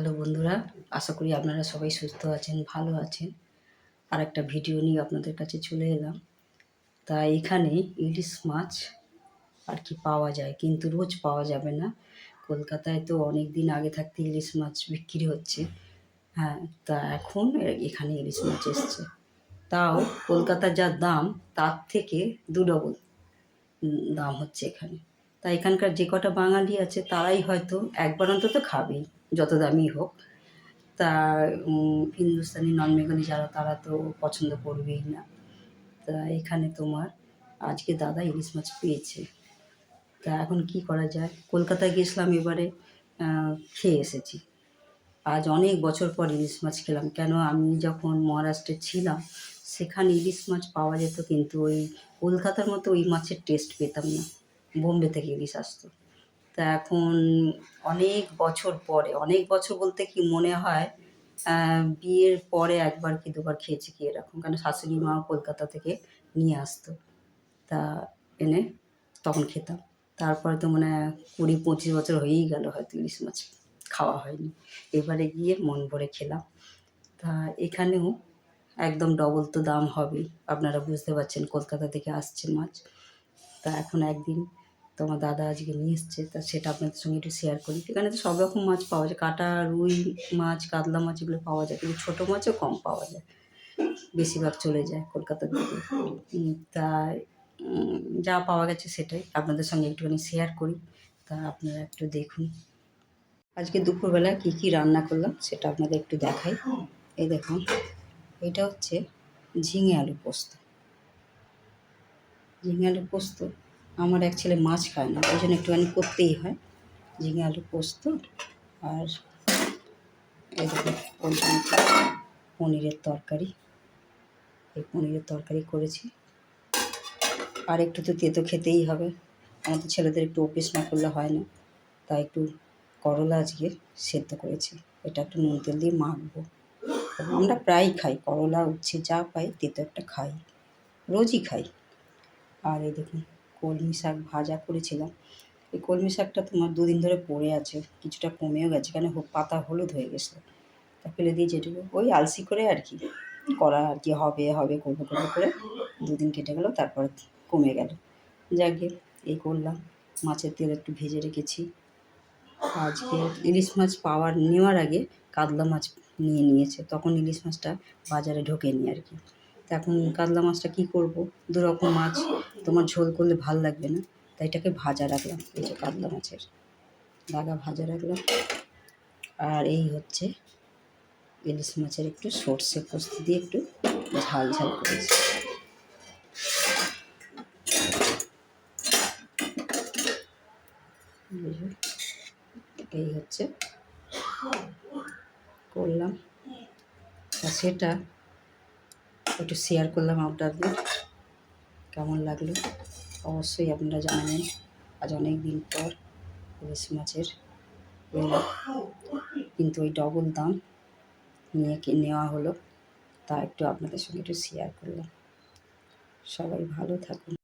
Hello বন্ধুরা, আশা করি আপনারা সবাই সুস্থ আছেন, ভালো আছেন। আর একটা ভিডিও নিয়ে আপনাদের কাছে চলে এলাম। তা এখানে ইলিশ মাছ আর কি পাওয়া যায়, কিন্তু রোজ পাওয়া যাবে না। কলকাতায় তো অনেক দিন আগে থাকতে ইলিশ মাছ বিক্রি হচ্ছে। হ্যাঁ তা এখন এখানে ইলিশ মাছ এসছে। তাও কলকাতার যা দাম, তার থেকে দু ডবল দাম হচ্ছে এখানে। তা এখানকার যে কটা বাঙালি আছে, তারাই হয়তো একবার অন্তত খাবেই। যত দামি হোক। তা হিন্দুস্তানি নন বেঙ্গলি যারা, তারা তো পছন্দ করবেই না। তা এখানে তোমার, আজকে দাদা ইলিশ মাছ পেয়েছে। তা এখন কি করা যায়? কলকাতায় গেছিলাম এবারে খেয়ে এসেছি। আজ অনেক বছর পর ইলিশ মাছ খেলাম। কেন আমি যখন মহারাষ্ট্রে ছিলাম, সেখানে ইলিশ মাছ পাওয়া যেত, কিন্তু ওই কলকাতার মতো ওই মাছের টেস্ট পেতাম না। বোম্বে থেকে ইলিশ আসতো। তা এখন অনেক বছর পরে, অনেক বছর বলতে কি মনে হয় বিয়ের পরে একবার কি দুবার খেয়েছি কি এরকম? কারণ শাশুড়ি মা কলকাতা থেকে নিয়ে আসতো। তা এনে তখন খেতাম। তারপরে তো মানে কুড়ি পঁচিশ বছর হয়েই গেল, হয়তো ইলিশ মাছ খাওয়া হয়নি। এবারে গিয়ে মন ভরে খেলাম। তা এখানেও একদম ডবল তো দাম হবেই। আপনারা বুঝতে পারছেন কলকাতা থেকে আসছে মাছ। তা এখন একদিন তোমার দাদা আজকে নিয়ে এসছে, তা সেটা আপনাদের সঙ্গে একটু শেয়ার করি। এখানে তো সব রকম মাছ পাওয়া যায়, কাটা, রুই মাছ, কাতলা মাছ এগুলো পাওয়া যায়, কিন্তু ছোটো মাছও কম পাওয়া যায়, বেশিরভাগ চলে যায় কলকাতার দিকে। তাই যা পাওয়া গেছে সেটাই আপনাদের সঙ্গে একটুখানি শেয়ার করি, তা আপনারা একটু দেখুন। আজকে দুপুরবেলা কী কী রান্না করলাম সেটা আপনাদের একটু দেখাই। এই দেখুন, এটা হচ্ছে ঝিঙে আলু পোস্ত। ঝিঙে আলু পোস্ত আমার এক ছেলে মাছ খায় না, ওই জন্য একটুখানি করতেই হয়। ঝিঙে, আলু পোস্ত আর পনিরের তরকারি। এই পনিরের তরকারি করেছি। আর একটু তো তেতো খেতেই হবে। আমাদের ছেলেদের একটু অভ্যেস না করলে হয় না। তাই একটু করলা আজকে সেদ্ধ করেছি। এটা একটু নুন তেল দিয়ে মাখবো। আমরা প্রায়ই খাই, করলা, উচ্ছে যা পাই, তেতো একটা খাই। রোজই খাই। আর এই দেখুন কলমি শাক ভাজা করেছিলাম। এই কলমি শাকটা তোমার দুদিন ধরে পড়ে আছে, কিছুটা কমেও গেছে, কেন পাতা হলুদ হয়ে গেছে। তা ফেলে দিয়ে যেটুকু, ওই আলসি করে আর কি, করা আর কি, হবে হবে, করব করব করে দুদিন কেটে গেল, তারপর কমে গেল। যাকে এই করলাম, মাছের তেল একটু ভেজে রেখেছি। আজকে ইলিশ মাছ পাওয়ার, নেওয়ার আগে কাতলা মাছ নিয়ে নিয়েছে, তখন ইলিশ মাছটা বাজারে ঢোকেনি আর কি। তা এখন কাতলা মাছটা কী করব? দু রকম মাছ, তোমার ঝোল করলে ভালো লাগবে না। তাই এটাকে ভাজা রাখলাম, এই যে কাতলা মাছের। দাগা ভাজা রাখলাম। আর এই হচ্ছে ইলিশ মাছের একটু সর্ষে পোস্ত দিয়ে একটু ঝাল ঝাল করেছি এই হচ্ছে করলাম। সেটা একটু শেয়ার করলাম আপনাদের। কেমন লাগল? অবশ্যই আপনারা জানাবেন। আজ অনেক দিন পর ইলিশ মাছের কিন্তু ওই ডবল দাম নিয়ে কি নেওয়া হলো, তা একটু আপনাদের সঙ্গে একটু শেয়ার করলাম। সবাই ভালো থাকুন।